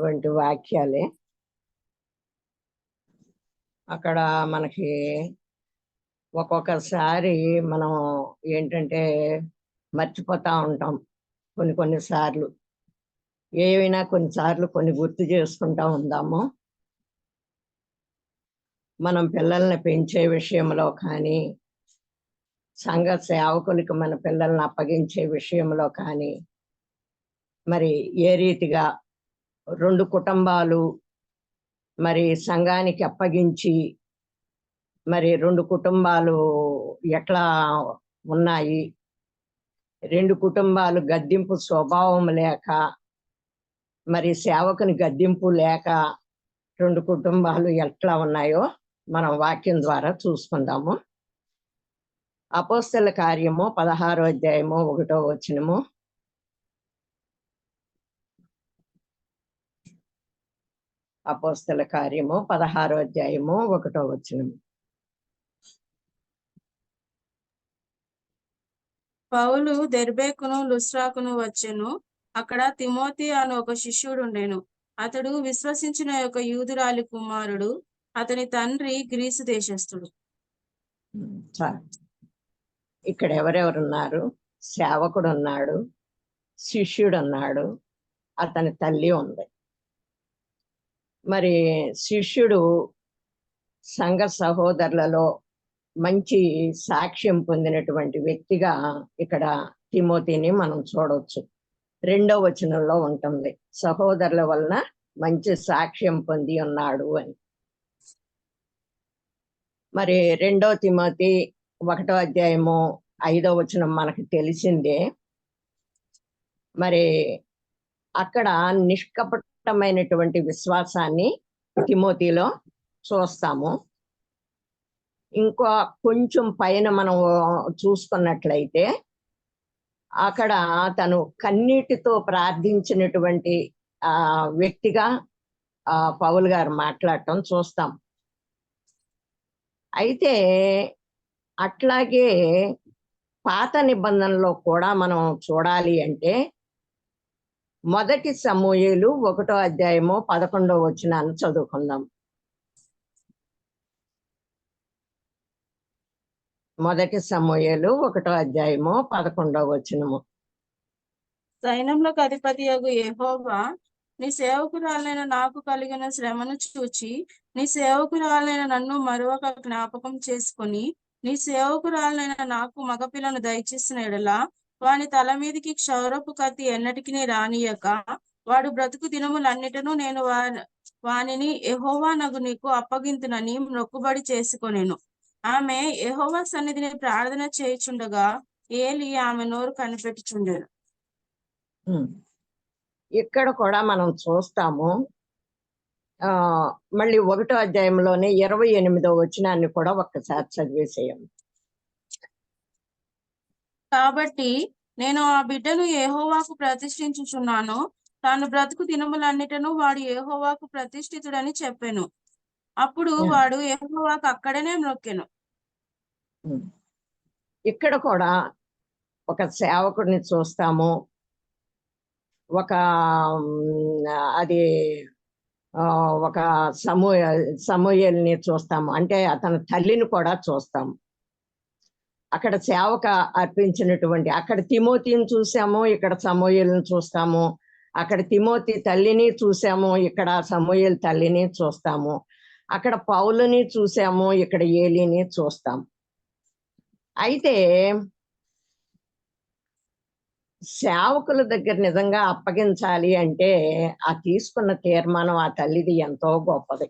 ఉన్నటువంటి వాక్యాలే. అక్కడ మనకి ఒక్కొక్కసారి మనం ఏంటంటే మర్చిపోతా ఉంటాం కొన్ని కొన్ని సార్లు. ఏవైనా కొన్నిసార్లు కొన్ని గుర్తు చేసుకుంటా ఉందాము. మనం పిల్లల్ని పెంచే విషయంలో కానీ సంఘ సేవకులకి మన పిల్లల్ని అప్పగించే విషయంలో కానీ మరి ఏ రీతిగా రెండు కుటుంబాలు మరి సంఘానికి అప్పగించి మరి రెండు కుటుంబాలు ఎట్లా ఉన్నాయి? రెండు కుటుంబాలు గద్దింపు స్వభావం లేక మరి సేవకుని గద్దింపు లేక రెండు కుటుంబాలు ఎట్లా ఉన్నాయో మనం వాక్యం ద్వారా చూసుకుందాము. అపోస్తల కార్యము పదహారో అధ్యాయము ఒకటో వచనము. అపోస్తల కార్యము పదహారో అధ్యాయము ఒకటో వచనము పౌలు దెర్బేకును లుస్రాకును వచ్చెను. అక్కడ తిమోతి అను ఒక శిష్యుడు ఉండెను అతడు విశ్వసించిన యొక్క యూదురాలి కుమారుడు అతని తండ్రి గ్రీసు దేశస్థుడు. ఇక్కడ ఎవరెవరు ఉన్నారు సేవకుడు ఉన్నాడు శిష్యుడు ఉన్నాడు అతని తల్లి ఉంది. మరి శిష్యుడు సంఘ సహోదరులలో మంచి సాక్ష్యం పొందినటువంటి వ్యక్తిగా ఇక్కడ తిమోతిని మనం చూడవచ్చు రెండో వచనంలో ఉంటుంది. సహోదరుల వలన మంచి సాక్ష్యం పొంది ఉన్నాడు అని. మరి రెండో తిమోతి ఒకటో అధ్యాయము ఐదో వచనం మనకు తెలిసిందే. మరి అక్కడ నిష్కపటమైనటువంటి విశ్వాసాన్ని తిమోతిలో చూస్తాము. ఇంకో కొంచెం పైన మనం చూసుకున్నట్లయితే అక్కడ తను కన్నీటితో ప్రార్థించినటువంటి ఆ వ్యక్తిగా ఆ పౌల్ గారు మాట్లాడటం చూస్తాం. అయితే అట్లాగే పాత నిబంధనలో కూడా మనం చూడాలి అంటే మొదటి సమూహలు ఒకటో అధ్యాయము పదకొండో వచనాన్ని చదువుకుందాం. మొదటి సమూహలు ఒకటో అధ్యాయము పదకొండో వచనము. సైన్యంలోకి అధిపతి యగు నీ సేవకురాలైన నాకు కలిగిన శ్రమను చూచి నీ సేవకురాలైన నన్ను మరొక జ్ఞాపకం చేసుకుని నీ సేవకురాలైన నాకు మగపిల్లను దయచేసిన ఎడలా వాని తల మీదికి క్షౌరపు కత్తి ఎన్నటికి రానియక వాడు బ్రతుకు దినములన్నిటను నేను వా వానిని ఎహోవా నగు నీకు అప్పగింతునని మొక్కుబడి చేసుకొనేను. ఆమె ఎహోవా సన్నిధిని ప్రార్థన చేయుచుండగా ఏలి ఆమె నోరు కనిపెట్టుచుండెను. ఇక్కడ కూడా మనం చూస్తాము. ఆ మళ్ళీ ఒకటో అధ్యాయంలోనే ఇరవై ఎనిమిదో వచనాన్ని కూడా ఒక్కసారి చదివేసేయం కాబట్టి నేను ఆ బిడ్డను యెహోవాకు ప్రతిష్ఠించుచున్నాను. తాను బ్రతుకు దినములన్నిటను వాడు యెహోవాకు ప్రతిష్ఠితుడని చెప్పాను. అప్పుడు Yeah. వాడు యెహోవాకు అక్కడనే మ్రొక్కెను ఉమ్. ఇక్కడ కూడా ఒక సేవకుడిని చూస్తాము. ఒక అది ఒక సమూహ సమూహల్ని చూస్తాము. అంటే అతని తల్లిని కూడా చూస్తాము. అక్కడ సేవక అర్పించినటువంటి అక్కడ తిమోతిని చూసాము ఇక్కడ సమూహలను చూస్తాము. అక్కడ తిమోతి తల్లిని చూసాము ఇక్కడ సమూహల తల్లిని చూస్తాము. అక్కడ పౌలని చూసాము ఇక్కడ ఏలిని చూస్తాము. అయితే సేవకుల దగ్గర నిజంగా అప్పగించాలి అంటే ఆ తీసుకున్న తీర్మానం ఆ తల్లిది ఎంతో గొప్పది.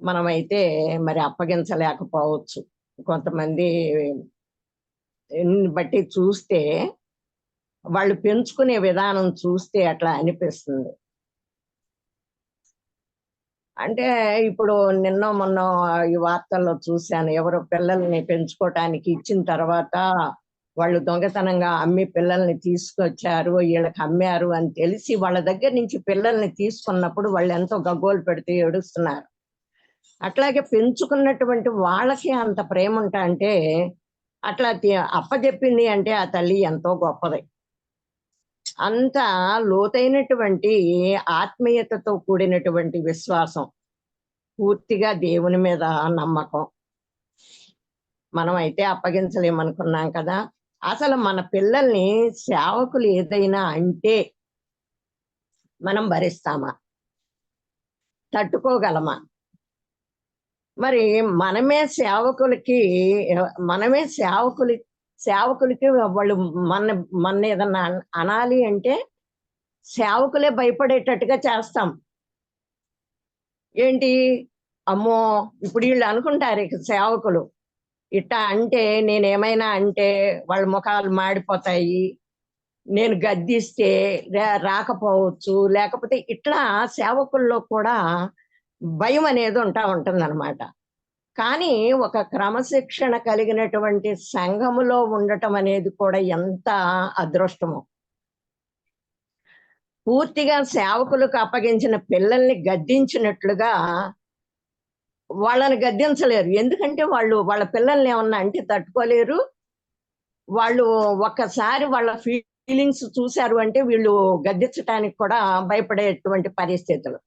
మనమైతే మరి అప్పగించలేకపోవచ్చు. కొంతమంది బట్టి చూస్తే వాళ్ళు పెంచుకునే విధానం చూస్తే అట్లా అనిపిస్తుంది. అంటే ఇప్పుడు నిన్న మొన్న ఈ వార్తల్లో చూశాను ఎవరో పిల్లల్ని పెంచుకోవటానికి ఇచ్చిన తర్వాత వాళ్ళు దొంగతనంగా అమ్మి పిల్లల్ని తీసుకొచ్చారు వీళ్ళకి అమ్మారు అని తెలిసి వాళ్ళ దగ్గర నుంచి పిల్లల్ని తీసుకున్నప్పుడు వాళ్ళు ఎంతో గగ్గోలు పెడితే ఏడుస్తున్నారు. అట్లాగే పెంచుకున్నటువంటి వాళ్ళకి అంత ప్రేమ ఉంటా అంటే అట్లా అప్పజెప్పింది అప్పచెప్పింది అంటే ఆ తల్లి ఎంతో గొప్పది. అంత లోతైనటువంటి ఆత్మీయతతో కూడినటువంటి విశ్వాసం పూర్తిగా దేవుని మీద నమ్మకం. మనం అయితే అప్పగించలేమనుకున్నాం కదా. అసలు మన పిల్లల్ని సేవకులు ఏదైనా అంటే మనం భరిస్తామా? తట్టుకోగలమా? మరి మనమే సేవకులకి మనమే సేవకులు సేవకులకి వాళ్ళు మన మన ఏదన్నా అనాలి అంటే సేవకులే భయపడేటట్టుగా చేస్తాం. ఏంటి? అమ్మో ఇప్పుడు వీళ్ళు అనుకుంటారు ఇక సేవకులు. ఇట్టా అంటే నేనేమైనా అంటే వాళ్ళ ముఖాలు మాడిపోతాయి. నేను గద్దిస్తే రాకపోవచ్చు. లేకపోతే ఇట్లా సేవకుల్లో కూడా భయం అనేది ఉంటా ఉంటుందన్నమాట. కానీ ఒక క్రమశిక్షణ కలిగినటువంటి సంఘములో ఉండటం అనేది కూడా ఎంత అదృష్టమో. పూర్తిగా సేవకులకు అప్పగించిన పిల్లల్ని గద్దించినట్లుగా వాళ్ళని గద్దించలేరు. ఎందుకంటే వాళ్ళు వాళ్ళ పిల్లల్ని ఏమన్నా అంటే తట్టుకోలేరు. వాళ్ళు ఒక్కసారి వాళ్ళ ఫీలింగ్స్ చూశారు అంటే వీళ్ళు గద్దించడానికి కూడా భయపడేటువంటి పరిస్థితులు.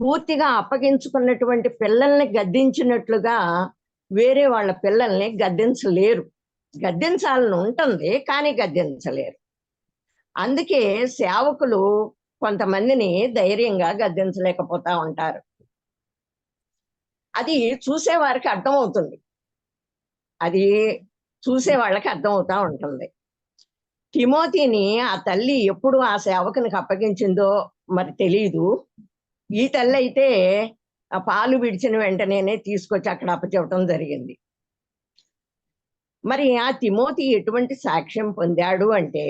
పూర్తిగా అప్పగించుకున్నటువంటి పిల్లల్ని గద్దించినట్లుగా వేరే వాళ్ళ పిల్లల్ని గద్దించలేరు. గద్దించాలని ఉంటుంది కానీ గద్దించలేరు. అందుకే సేవకులు కొంతమందిని ధైర్యంగా గద్దించలేకపోతా ఉంటారు. అది చూసేవారికి అర్థమవుతుంది. అది చూసే వాళ్ళకి అర్థమవుతా ఉంటుంది. తిమోతిని ఆ తల్లి ఎప్పుడు ఆ సేవకునికి అప్పగించిందో మరి తెలియదు ఈ తల్లి అయితే ఆ పాలు విడిచిన వెంటనే తీసుకొచ్చి అక్కడ అప్పచెప్పటం జరిగింది. మరి ఆ తిమోతి ఎటువంటి సాక్ష్యం పొందాడు అంటే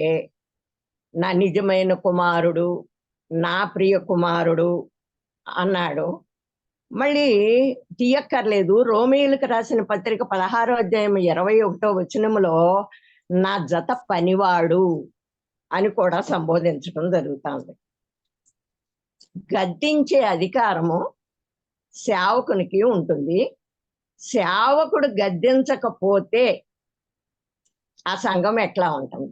నా నిజమైన కుమారుడు నా ప్రియ కుమారుడు అన్నాడు. మళ్ళీ తీయక్కర్లేదు రోమిలకు రాసిన పత్రిక పదహారో అధ్యాయం ఇరవై ఒకటో వచనములో నా జత పనివాడు అని కూడా సంబోధించడం జరుగుతుంది. గద్దించే అధికారము సేవకునికి ఉంటుంది. సేవకుడు గద్దించకపోతే ఆ సంఘం ఎట్లా ఉంటుంది?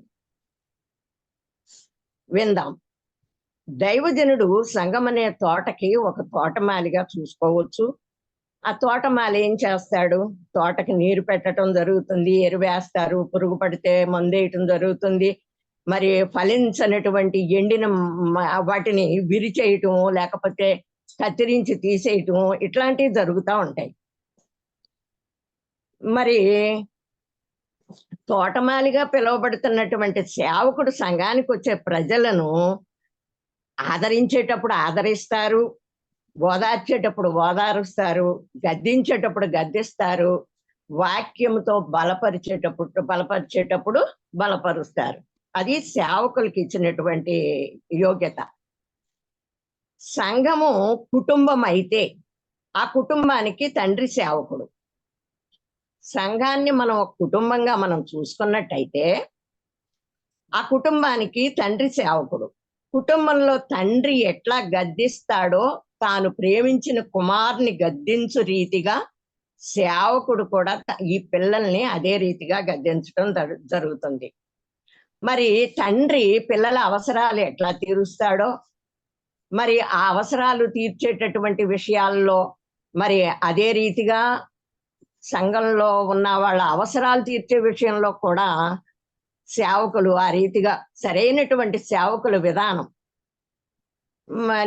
విందాం. దైవజనుడు సంఘం అనే తోటకి ఒక తోటమాలిగా చూసుకోవచ్చు. ఆ తోటమాలి ఏం చేస్తాడు? తోటకి నీరు పెట్టడం జరుగుతుంది ఎరువేస్తారు పురుగు పడితే మందేయటం జరుగుతుంది. మరి ఫలించనటువంటి ఎండిన వాటిని విరిచేయటం లేకపోతే కత్తిరించి తీసేయటం ఇట్లాంటివి జరుగుతూ ఉంటాయి. మరి తోటమాలిగా పిలువబడుతున్నటువంటి సేవకుడు సంఘానికి వచ్చే ప్రజలను ఆదరించేటప్పుడు ఆదరిస్తారు ఓదార్చేటప్పుడు ఓదారుస్తారు గద్దించేటప్పుడు గద్దిస్తారు వాక్యంతో బలపరిచేటప్పుడు బలపరిచేటప్పుడు బలపరుస్తారు. అది సేవకులకి ఇచ్చినటువంటి యోగ్యత. సంఘము కుటుంబం అయితే ఆ కుటుంబానికి తండ్రి సేవకుడు. సంఘాన్ని మనం ఒక కుటుంబంగా మనం చూసుకున్నట్టయితే ఆ కుటుంబానికి తండ్రి సేవకుడు. కుటుంబంలో తండ్రి ఎట్లా గద్దిస్తాడో తాను ప్రేమించిన కుమార్ని గద్దించు రీతిగా సేవకుడు కూడా ఈ పిల్లల్ని అదే రీతిగా గద్దించడం జరు- జరుగుతుంది. మరి తండ్రి పిల్లల అవసరాలు ఎట్లా తీరుస్తాడో మరి ఆ అవసరాలు తీర్చేటటువంటి విషయాల్లో మరి అదే రీతిగా సంఘంలో ఉన్న వాళ్ళ అవసరాలు తీర్చే విషయంలో కూడా సేవకులు ఆ రీతిగా సరైనటువంటి సేవకుల విధానం.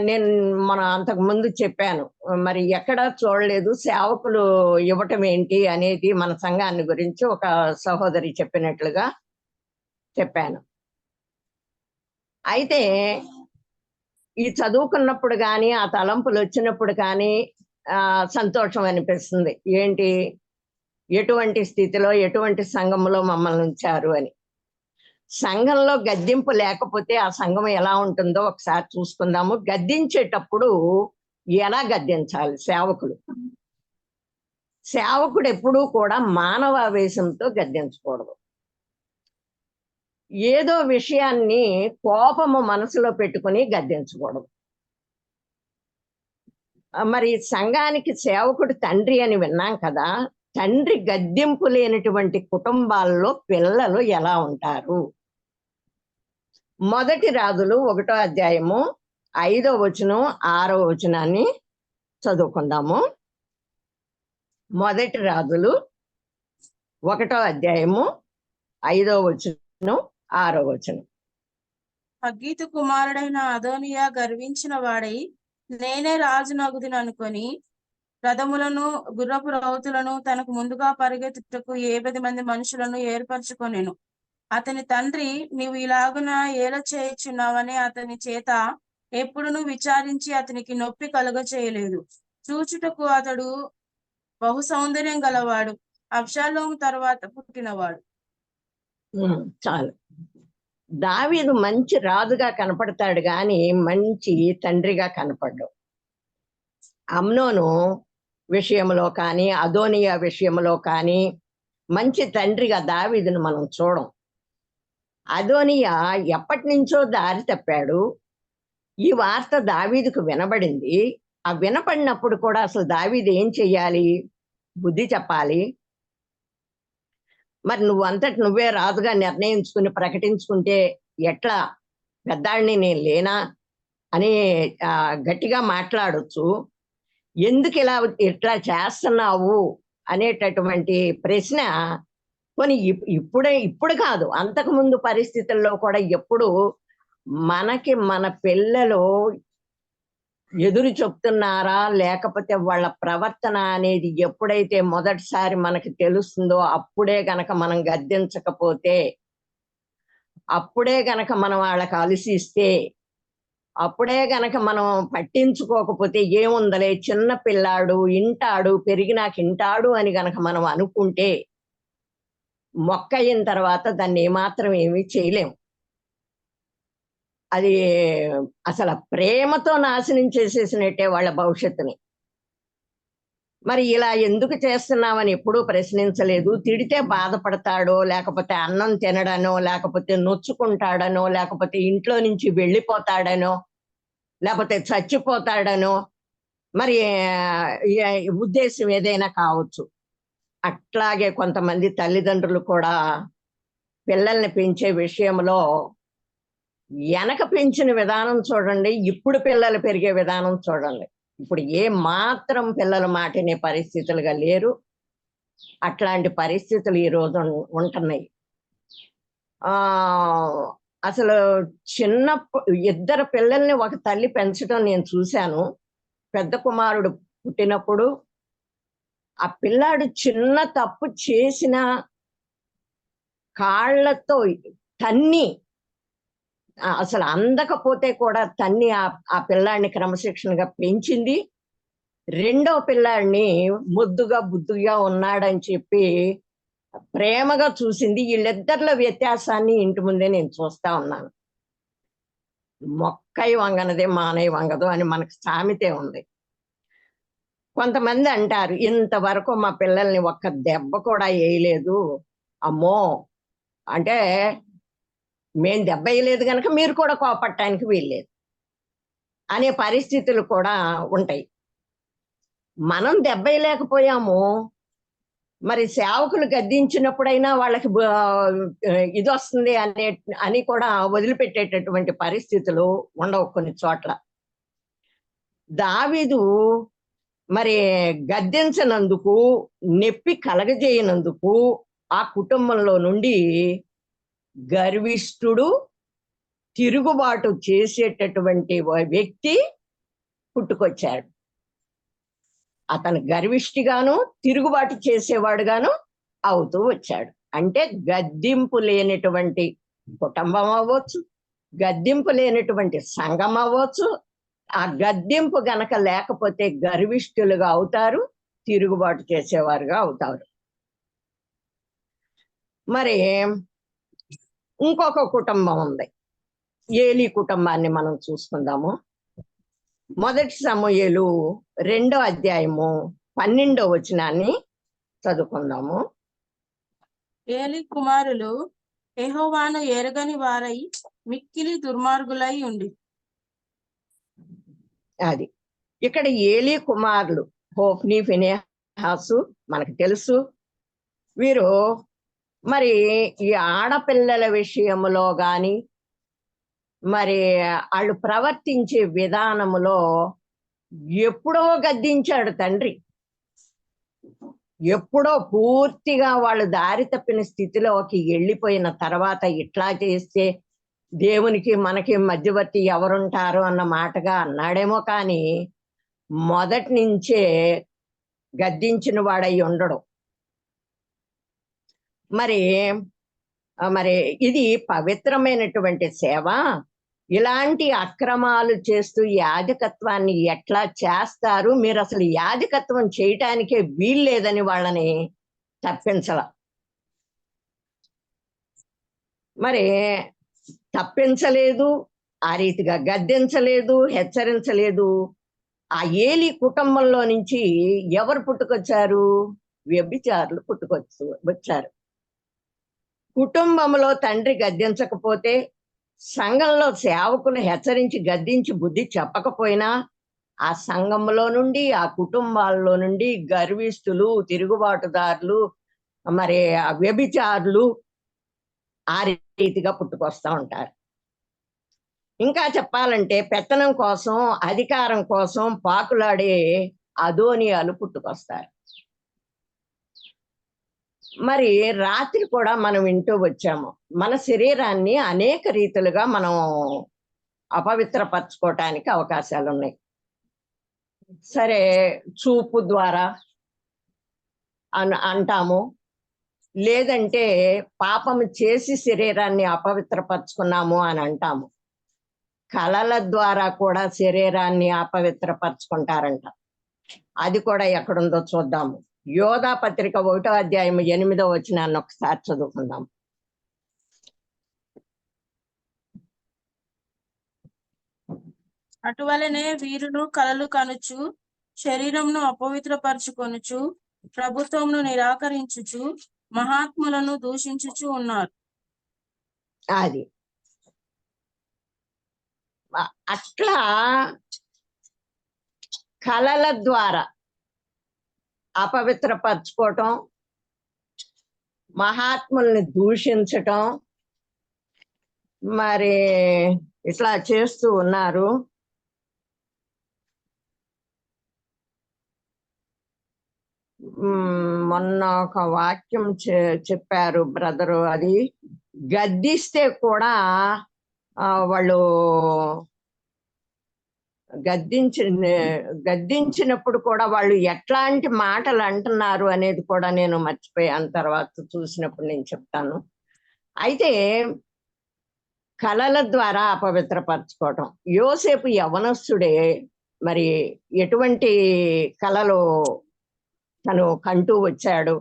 నేను మనం అంతకు ముందు చెప్పాను మరి ఎక్కడ చూడలేదు సేవకులు ఇవ్వటం ఏంటి అనేది మన సంఘాన్ని గురించి ఒక సహోదరి చెప్పినట్లుగా చెప్పాను. అయితే ఈ చదువుకున్నప్పుడు కానీ ఆ తలంపులు వచ్చినప్పుడు కానీ ఆ సంతోషం అనిపిస్తుంది. ఏంటి? ఎటువంటి స్థితిలో ఎటువంటి సంఘంలో మమ్మల్ని ఉంచారు అని. సంఘంలో గద్దింపు లేకపోతే ఆ సంఘం ఎలా ఉంటుందో ఒకసారి చూసుకుందాము. గద్దించేటప్పుడు ఎలా గద్దించాలి? సేవకుడు సేవకుడు ఎప్పుడూ కూడా మానవావేశంతో గద్దించకూడదు. ఏదో విషయాన్ని కోపము మనసులో పెట్టుకుని గద్దించకూడదు. మరి సంఘానికి సేవకుడు తండ్రి అని విన్నాం కదా తండ్రి గద్దింపు లేనటువంటి కుటుంబాల్లో పిల్లలు ఎలా ఉంటారు? మొదటి రాజులు ఒకటో అధ్యాయము ఐదో వచనం ఆరో వచనాన్ని చదువుకుందాము. మొదటి రాజులు ఒకటో అధ్యాయము ఐదో వచనం ఆరో వచనం హగ్గీతు కుమారుడైన అదోనియా గర్వించిన వాడై నేనే రాజు నగుదిని అనుకొని రథములను గుర్రపు రౌతులను తనకు ముందుగా పరిగెత్తుటకు ఏ పది మంది మనుషులను ఏర్పరచుకొనెను. అతని తండ్రి నీవు ఇలాగున ఏల చేయుచున్నావని అతని చేత ఎప్పుడును విచారించి అతనికి నొప్పి కలుగ చేయలేదు చూచుటకు అతడు బహు సౌందర్యం గలవాడు. అబ్షాలోము తర్వాత పుట్టినవాడు. చాలు. దావీదు మంచి రాజుగా కనపడతాడు గాని మంచి తండ్రిగా కనపడ్డు. అమ్నోను విషయంలో కానీ అదోనియా విషయంలో కానీ మంచి తండ్రిగా దావీదును మనం చూడం. అదోనియా ఎప్పటి నుంచో దారి తప్పాడు. ఈ వార్త దావీదుకు వినబడింది. ఆ వినపడినప్పుడు కూడా అసలు దావీదు ఏం చెయ్యాలి? బుద్ధి చెప్పాలి. మరి నువ్వు అంతటి నువ్వే రాజుగా నిర్ణయించుకుని ప్రకటించుకుంటే ఎట్లా? పెద్దాడిని నేను లేనా? అని గట్టిగా మాట్లాడొచ్చు. ఎందుకు ఇలా ఇట్లా చేస్తున్నావు? అనేటటువంటి ప్రశ్న కొన్ని ఇప్పుడే ఇప్పుడు కాదు. అంతకు ముందు పరిస్థితుల్లో కూడా ఎప్పుడు మనకి మన పిల్లలు ఎదురు చెప్తున్నారా? లేకపోతే వాళ్ళ ప్రవర్తన అనేది ఎప్పుడైతే మొదటిసారి మనకి తెలుస్తుందో అప్పుడే గనక మనం గద్దించకపోతే అప్పుడే గనక మనం వాళ్ళకి అలసిస్తే అప్పుడే గనక మనం పట్టించుకోకపోతే ఏముందలే? చిన్న పిల్లాడు ఇంటాడు పెరిగినాక ఇంటాడు అని గనక మనం అనుకుంటే మొక్క అయిన తర్వాత దాన్ని ఏమాత్రం ఏమీ చేయలేము. అది అసలు ప్రేమతో నాశనం చేసేసినట్టే వాళ్ళ భవిష్యత్తుని. మరి ఇలా ఎందుకు చేస్తున్నామని ఎప్పుడూ ప్రశ్నించలేదు. తిడితే బాధపడతాడో లేకపోతే అన్నం తినడనో లేకపోతే నొచ్చుకుంటాడనో లేకపోతే ఇంట్లో నుంచి వెళ్ళిపోతాడనో లేకపోతే చచ్చిపోతాడనో మరి ఉద్దేశం ఏదైనా కావచ్చు. అట్లాగే కొంతమంది తల్లిదండ్రులు కూడా పిల్లల్ని పెంచే విషయంలో వెనక పెంచిన విధానం చూడండి ఇప్పుడు పిల్లలు పెరిగే విధానం చూడండి. ఇప్పుడు ఏ మాత్రం పిల్లలు మాటినే పరిస్థితులుగా లేరు. అట్లాంటి పరిస్థితులు ఈ రోజు ఉంటున్నాయి. ఆ అసలు చిన్న ఇద్దరు పిల్లల్ని ఒక తల్లి పెంచడం నేను చూశాను. పెద్ద కుమారుడు పుట్టినప్పుడు ఆ పిల్లాడు చిన్న తప్పు చేసిన కాళ్ళతో తన్ని అసలు అందకపోతే కూడా తన్ని ఆ ఆ పిల్లాడిని క్రమశిక్షణగా పెంచింది. రెండో పిల్లాడిని ముద్దుగా బుద్దుగా ఉన్నాడని చెప్పి ప్రేమగా చూసింది. వీళ్ళిద్దరిలో వ్యత్యాసాన్ని ఇంటి ముందే నేను చూస్తా ఉన్నాను. మొక్కై వంగనదే మానయ్య వంగదు అని మనకు సామెతే ఉంది. కొంతమంది అంటారు ఇంతవరకు మా పిల్లల్ని ఒక్క దెబ్బ కూడా వేయలేదు అమ్మో! అంటే మేము దెబ్బ వేయలేదు కనుక మీరు కూడా కోపట్టడానికి వీల్లేదు. అనే పరిస్థితులు కూడా ఉంటాయి. మనం దెబ్బ వేయలేకపోయాము. మరి సేవకులు గద్దించినప్పుడైనా వాళ్ళకి ఇది వస్తుంది అనే అని కూడా వదిలిపెట్టేటటువంటి పరిస్థితులు ఉండవు కొన్ని చోట్ల. దావీదు మరి గద్దించనందుకు నొప్పి కలగజేయనందుకు ఆ కుటుంబంలో నుండి గర్విష్ఠుడు తిరుగుబాటు చేసేటటువంటి వ్యక్తి పుట్టుకొచ్చాడు. అతను గర్విష్ఠిగాను తిరుగుబాటు చేసేవాడుగాను అవుతూ వచ్చాడు. అంటే గద్దింపు లేనటువంటి కుటుంబం అవ్వచ్చు గద్దింపు లేనటువంటి సంఘం అవ్వచ్చు ఆ గద్దింపు గనక లేకపోతే గర్విష్ఠులుగా అవుతారు తిరుగుబాటు చేసేవారుగా అవుతారు. మరి ఇంకొక కుటుంబం ఉంది. ఏలి కుటుంబాన్ని మనం చూసుకుందాము. మొదటి సమూహలు రెండో అధ్యాయము పన్నెండో వచనాన్ని చదువుకుందాము. ఏలి కుమారులు యెహోవాను ఎరగని వారై మిక్కిలి దుర్మార్గులై ఉండి. అది. ఇక్కడ ఏలి కుమారులు హోఫ్ని ఫినేహాసు మనకు తెలుసు. వీరు మరి ఈ ఆడపిల్లల విషయంలో కానీ మరి వాళ్ళు ప్రవర్తించే విధానములో ఎప్పుడో గద్దించాడు తండ్రి. ఎప్పుడో పూర్తిగా వాళ్ళు దారి తప్పిన స్థితిలోకి వెళ్ళిపోయిన తర్వాత ఇట్లా చేస్తే దేవునికి మనకి మధ్యవర్తి ఎవరుంటారు అన్న మాటగా అన్నాడేమో కానీ మొదటి నుంచే గద్దించిన వాడై ఉండడు. మరి మరి ఇది పవిత్రమైనటువంటి సేవ. ఇలాంటి అక్రమాలు చేస్తూ యాజకత్వాన్ని ఎట్లా చేస్తారు? మీరు అసలు యాజకత్వం చేయటానికే వీల్లేదని వాళ్ళని తప్పించాల. మరి తప్పించలేదు ఆ రీతిగా గద్దించలేదు హెచ్చరించలేదు. ఆ ఏలి కుటుంబంలో నుంచి ఎవరు పుట్టుకొచ్చారు? వ్యభిచారులు పుట్టుకొచ్చు వచ్చారు. కుటుంబంలో తండ్రి గద్దించకపోతే సంఘంలో సేవకులు హెచ్చరించి గద్దించి బుద్ధి చెప్పకపోయినా ఆ సంఘంలో నుండి ఆ కుటుంబాల్లో నుండి గర్విస్తులు తిరుగుబాటుదారులు మరి వ్యభిచారులు ఆ రీతిగా పుట్టుకొస్తా ఉంటారు. ఇంకా చెప్పాలంటే పెత్తనం కోసం అధికారం కోసం పాకులాడే అదోనియాలు పుట్టుకొస్తారు. మరి రాత్రి కూడా మనం వింటూ వచ్చాము. మన శరీరాన్ని అనేక రీతులుగా మనం అపవిత్రపరచుకోవటానికి అవకాశాలు ఉన్నాయి సరే చూపు ద్వారా అన్ అంటాము. లేదంటే పాపము చేసి శరీరాన్ని అపవిత్రపరచుకున్నాము అని అంటాము. కళల ద్వారా కూడా శరీరాన్ని అపవిత్రపరచుకుంటారంట. అది కూడా ఎక్కడుందో చూద్దాము. యోధా పత్రిక ఒకటో అధ్యాయం ఎనిమిదో వచ్చిన ఒకసారి చదువుకుందాం. అటువలనే వీరును కలలు కనుచు శరీరంను అపవిత్రపరచుకొనుచు ప్రభుత్వమును నిరాకరించుచు మహాత్ములను దూషించుచు ఉన్నారు. అది. అట్లా కళల ద్వారా అపవిత్రపరచుకోవటం మహాత్ముల్ని దూషించటం మరి ఇట్లా చేస్తూ ఉన్నారు. మొన్న ఒక వాక్యం చె- చెప్పారు బ్రదరు అది. గద్దిస్తే కూడా వాళ్ళు గద్దించిన గద్దించినప్పుడు కూడా వాళ్ళు ఎట్లాంటి మాటలు అంటున్నారు అనేది కూడా నేను మర్చిపోయాను తర్వాత చూసినప్పుడు నేను చెప్తాను. అయితే కళల ద్వారా అపవిత్రపరచుకోవటం. యోసేపు యవనస్తుడే మరి ఎటువంటి కళలు తను కంటూ వచ్చాడు?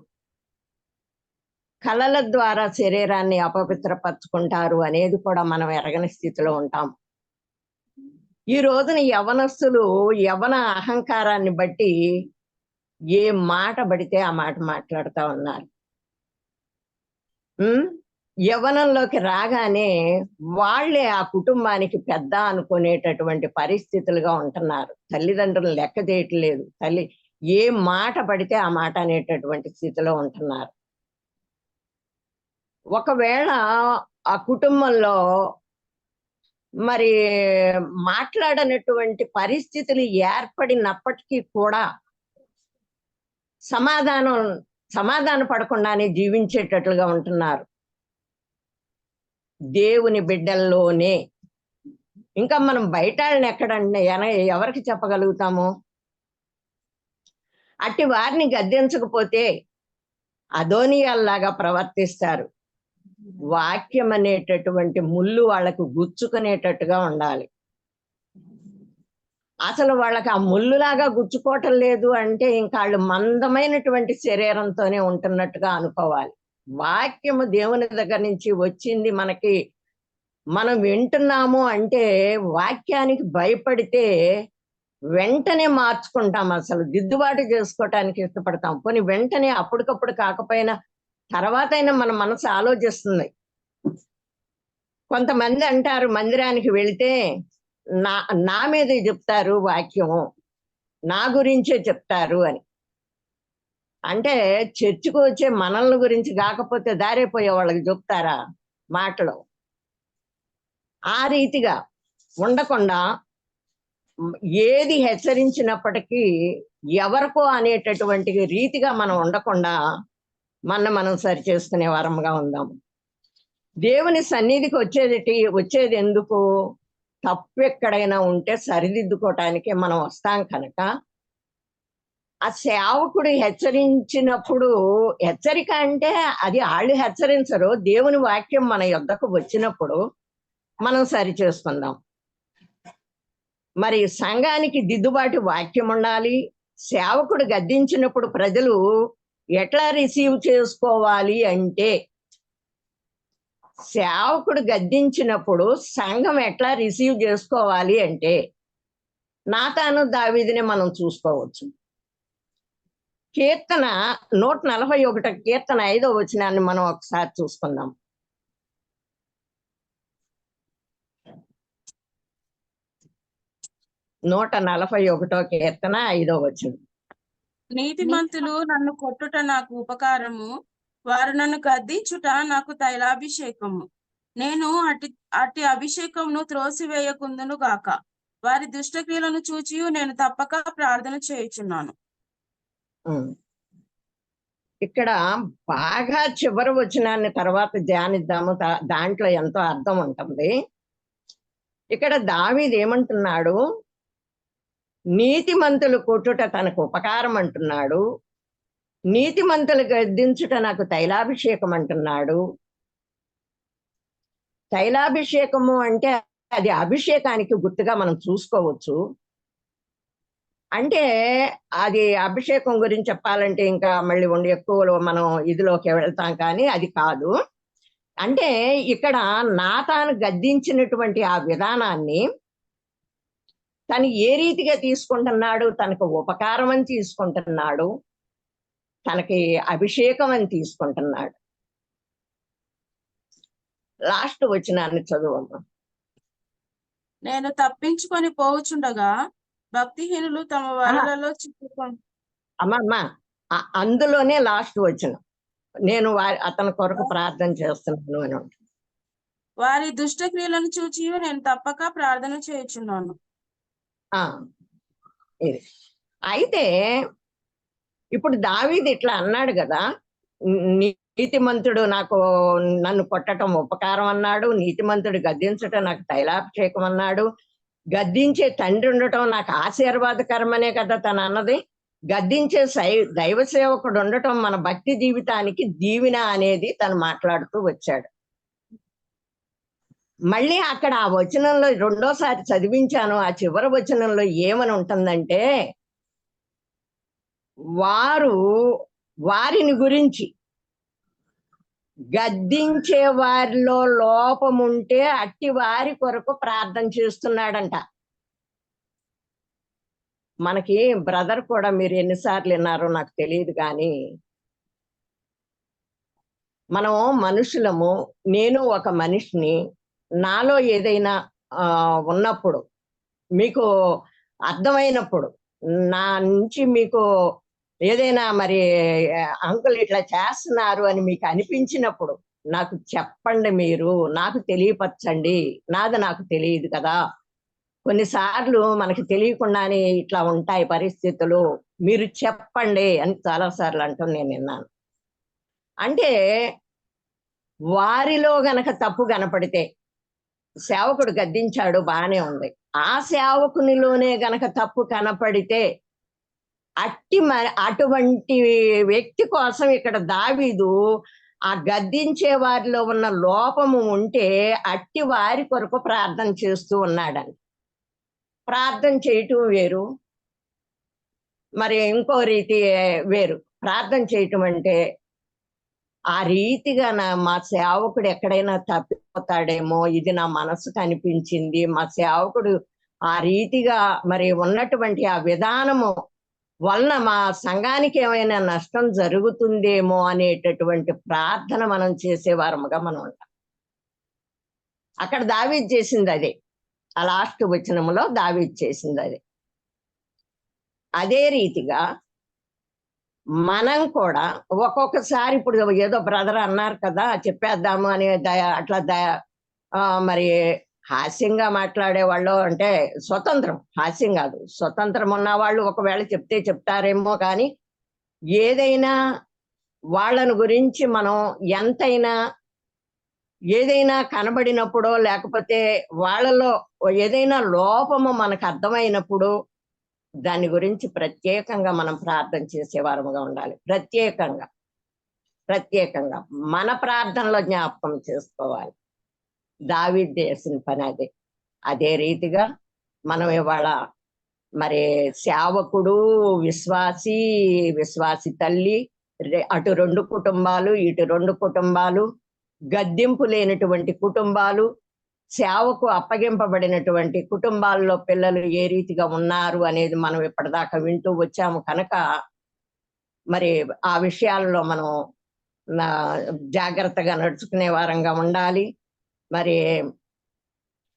కళల ద్వారా శరీరాన్ని అపవిత్రపరచుకుంటారు అనేది కూడా మనం ఎరగని స్థితిలో ఉంటాం. ఈ రోజున యవనస్తులు యవన అహంకారాన్ని బట్టి ఏ మాట పడితే ఆ మాట మాట్లాడుతూ ఉన్నారు. ఉమ్, యవ్వనంలోకి రాగానే వాళ్ళే ఆ కుటుంబానికి పెద్ద అనుకునేటటువంటి పరిస్థితులుగా ఉంటున్నారు. తల్లిదండ్రులు లెక్క చేయట్లేదు. తల్లి ఏ మాట పడితే ఆ మాట అనేటటువంటి స్థితిలో ఉంటున్నారు. ఒకవేళ ఆ కుటుంబంలో మరి మాట్లాడనటువంటి పరిస్థితులు ఏర్పడినప్పటికీ కూడా సమాధానం సమాధాన పడకుండానే జీవించేటట్లుగా ఉంటున్నారు. దేవుని బిడ్డల్లోనే. ఇంకా మనం బయట ఎక్కడ ఎక్కడంటే ఎవరికి చెప్పగలుగుతాము? అట్టి వారిని గద్దించకపోతే అదోనియాల్లాగా ప్రవర్తిస్తారు. వాక్యం అనేటటువంటి ముళ్ళు వాళ్ళకు గుచ్చుకునేటట్టుగా ఉండాలి. అసలు వాళ్ళకి ఆ ముళ్ళులాగా గుచ్చుకోవటం లేదు అంటే ఇంకా వాళ్ళు మందమైనటువంటి శరీరంతోనే ఉంటున్నట్టుగా అనుకోవాలి. వాక్యము దేవుని దగ్గర నుంచి వచ్చింది మనకి మనం వింటున్నాము అంటే వాక్యానికి భయపడితే వెంటనే మార్చుకుంటాం అసలు. దిద్దుబాటు చేసుకోవటానికి ఇష్టపడతాం. కొన్ని వెంటనే అప్పటికప్పుడు కాకపోయినా తర్వాత అయినా మన మనసు ఆలోచిస్తుంది. కొంతమంది అంటారు మందిరానికి వెళితే నా నా మీదే చెప్తారు వాక్యం నా గురించే చెప్తారు అని. అంటే చర్చికి వచ్చే మనల్ని గురించి కాకపోతే దారైపోయే వాళ్ళకి చెప్తారా మాటలు? ఆ రీతిగా ఉండకుండా ఏది హెచ్చరించినప్పటికీ ఎవరికో అనేటటువంటి రీతిగా మనం ఉండకుండా మన మనం సరి చేసుకునే వరంగా ఉందాము. దేవుని సన్నిధికి వచ్చేది వచ్చేది ఎందుకు? తప్పు ఎక్కడైనా ఉంటే సరిదిద్దుకోవటానికి మనం వస్తాం కనుక ఆ సేవకుడు హెచ్చరించినప్పుడు హెచ్చరిక అంటే అది వాళ్ళు హెచ్చరించరు దేవుని వాక్యం మన యొద్దకు వచ్చినప్పుడు మనం సరి చేసుకుందాం. మరి సంఘానికి దిద్దుబాటు వాక్యం ఉండాలి సేవకుడు గద్దించినప్పుడు ప్రజలు ఎట్లా రిసీవ్ చేసుకోవాలి అంటే సేవకుడు గద్దించినప్పుడు సంఘం ఎట్లా రిసీవ్ చేసుకోవాలి అంటే నాతాను దావీదిని మనం చూసుకోవచ్చు. కీర్తన నూట నలభై ఒకటి కీర్తన ఐదో వచనాన్ని మనం ఒకసారి చూసుకుందాం. నూట నలభై ఒకటో కీర్తన ఐదో వచనం. నీతిమంతులు నన్ను కొట్టుట నాకు ఉపకారము. వారు నన్ను గద్దించుట నాకు తైలాభిషేకము. నేను అటి అట్టి అభిషేకమును త్రోసివేయకుందును గాక. వారి దుష్టక్రియలను చూచి నేను తప్పక ప్రార్థన చేయుచున్నాను. ఇక్కడ బాగా చివరి వచనాన్ని తర్వాత ధ్యానిద్దాము. దాంట్లో ఎంతో అర్థం ఉంటుంది. ఇక్కడ దావీదు ఏమంటున్నాడు? నీతిమంతులు కొట్టుట తనకు ఉపకారం అంటున్నాడు. నీతిమంతులు గద్దించుట నాకు తైలాభిషేకం అంటున్నాడు. తైలాభిషేకము అంటే అది అభిషేకానికి గుర్తుగా మనం చూసుకోవచ్చు. అంటే అది అభిషేకం గురించి చెప్పాలంటే ఇంకా మళ్ళీ ఉండి ఎక్కువ మనం ఇదిలోకి వెళ్తాం కానీ అది కాదు. అంటే ఇక్కడ నాతాను గద్దించినటువంటి ఆ విధానాన్ని తను ఏ రీతిగా తీసుకుంటున్నాడు తనకు ఉపకారం అని తీసుకుంటున్నాడు తనకి అభిషేకం అని తీసుకుంటున్నాడు. లాస్ట్ వచ్చినాన్ని చదువమ్మా. నేను తప్పించుకొని పోవుచుండగా భక్తిహీనులు తమ వరలలో అమ్మా అందులోనే లాస్ట్ వచ్చిన నేను వారి అతని కొరకు ప్రార్థన చేస్తున్నాను అని. వారి దుష్టక్రియలను చూచి నేను తప్పక ప్రార్థన చేయుచున్నాను. ఇది అయితే ఇప్పుడు దావీది ఇట్లా అన్నాడు కదా నీతిమంతుడు నాకు నన్ను కొట్టడం ఉపకారం అన్నాడు నీతిమంతుడు గద్దించటం నాకు తైలాభిషేకం అన్నాడు గద్దించే తండ్రి ఉండటం నాకు ఆశీర్వాదకరమనే కదా తను అన్నది. గద్దించే సై దైవ సేవకుడు ఉండటం మన భక్తి జీవితానికి దీవెన అనేది తను మాట్లాడుతూ వచ్చాడు. మళ్ళీ అక్కడ ఆ వచనంలో రెండోసారి చదివించాను ఆ చివరి వచనంలో ఏమని ఉంటుందంటే వారు వారిని గురించి గద్దించే వారిలో లోపముంటే అట్టి వారి కొరకు ప్రార్థన చేస్తున్నాడంట. మనకి బ్రదర్ కూడా మీరు ఎన్నిసార్లు విన్నారో నాకు తెలియదు కానీ మనం మనుషులము నేను ఒక మనిషిని నాలో ఏదైనా ఉన్నప్పుడు మీకు అర్థమైనప్పుడు నా నుంచి మీకు ఏదైనా మరి అంకుల్ ఇట్లా చేస్తున్నారు అని మీకు అనిపించినప్పుడు నాకు చెప్పండి మీరు నాకు తెలియపరచండి నాది నాకు తెలియదు కదా. కొన్నిసార్లు మనకి తెలియకుండానే ఇట్లా ఉంటాయి పరిస్థితులు మీరు చెప్పండి అని చాలా సార్లు నేను విన్నాను. అంటే వారిలో గనక తప్పు కనపడితే సేవకుడు గద్దించాడు బాగానే ఉంది. ఆ సేవకునిలోనే గనక తప్పు కనపడితే అట్టి మ- అటువంటి వ్యక్తి కోసం ఇక్కడ దావీదు ఆ గద్దించే వారిలో ఉన్న లోపము ఉంటే అట్టి వారి కొరకు ప్రార్థన చేస్తూ ఉన్నాడని ప్రార్థన చేయటం వేరు. మరి ఇంకో రీతి వేరు. ప్రార్థన చేయటం అంటే ఆ రీతిగా నా మా సేవకుడు ఎక్కడైనా తప్పిపోతాడేమో ఇది నా మనసుకు అనిపించింది మా సేవకుడు ఆ రీతిగా మరి ఉన్నటువంటి ఆ విధానము వలన మా సంఘానికి ఏమైనా నష్టం జరుగుతుందేమో అనేటటువంటి ప్రార్థన మనం చేసేవారముగా మనం ఉంటాం అక్కడ దావి చేసింది అదే. ఆ లాస్ట్ వచనంలో దావి చేసింది అదే. అదే రీతిగా మనం కూడా ఒక్కొక్కసారి ఇప్పుడు ఏదో బ్రదర్ అన్నారు కదా చెప్పేద్దాము అని దయ అట్లా దయ మరి హాస్యంగా మాట్లాడే వాళ్ళు అంటే స్వతంత్రం హాస్యం కాదు. స్వతంత్రం ఉన్న వాళ్ళు ఒకవేళ చెప్తే చెప్తారేమో కానీ ఏదైనా వాళ్ళను గురించి మనం ఎంతైనా ఏదైనా కనబడినప్పుడో లేకపోతే వాళ్ళలో ఏదైనా లోపము మనకు అర్థమైనప్పుడు దాని గురించి ప్రత్యేకంగా మనం ప్రార్థన చేసేవారముగా ఉండాలి. ప్రత్యేకంగా. ప్రత్యేకంగా. మన ప్రార్థనలో జ్ఞాపకం చేసుకోవాలి. దావీద్ చేసిన పని అదే. అదే రీతిగా మనం ఇవాళ మరి సేవకుడు విశ్వాసి విశ్వాసి తల్లి అటు రెండు కుటుంబాలు ఇటు రెండు కుటుంబాలు గద్దెంపు లేనటువంటి కుటుంబాలు సేవకు అప్పగింపబడినటువంటి కుటుంబాల్లో పిల్లలు ఏ రీతిగా ఉన్నారు అనేది మనం ఇప్పటిదాకా వింటూ వచ్చాము కనుక మరి ఆ విషయాల్లో మనం జాగ్రత్తగా నడుచుకునే వారంగా ఉండాలి. మరి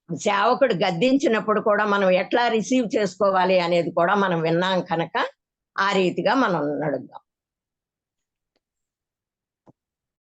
సేవకుడు గద్దించినప్పుడు కూడా మనం ఎట్లా రిసీవ్ చేసుకోవాలి అనేది కూడా మనం విన్నాం కనుక ఆ రీతిగా మనం నడుద్దాం.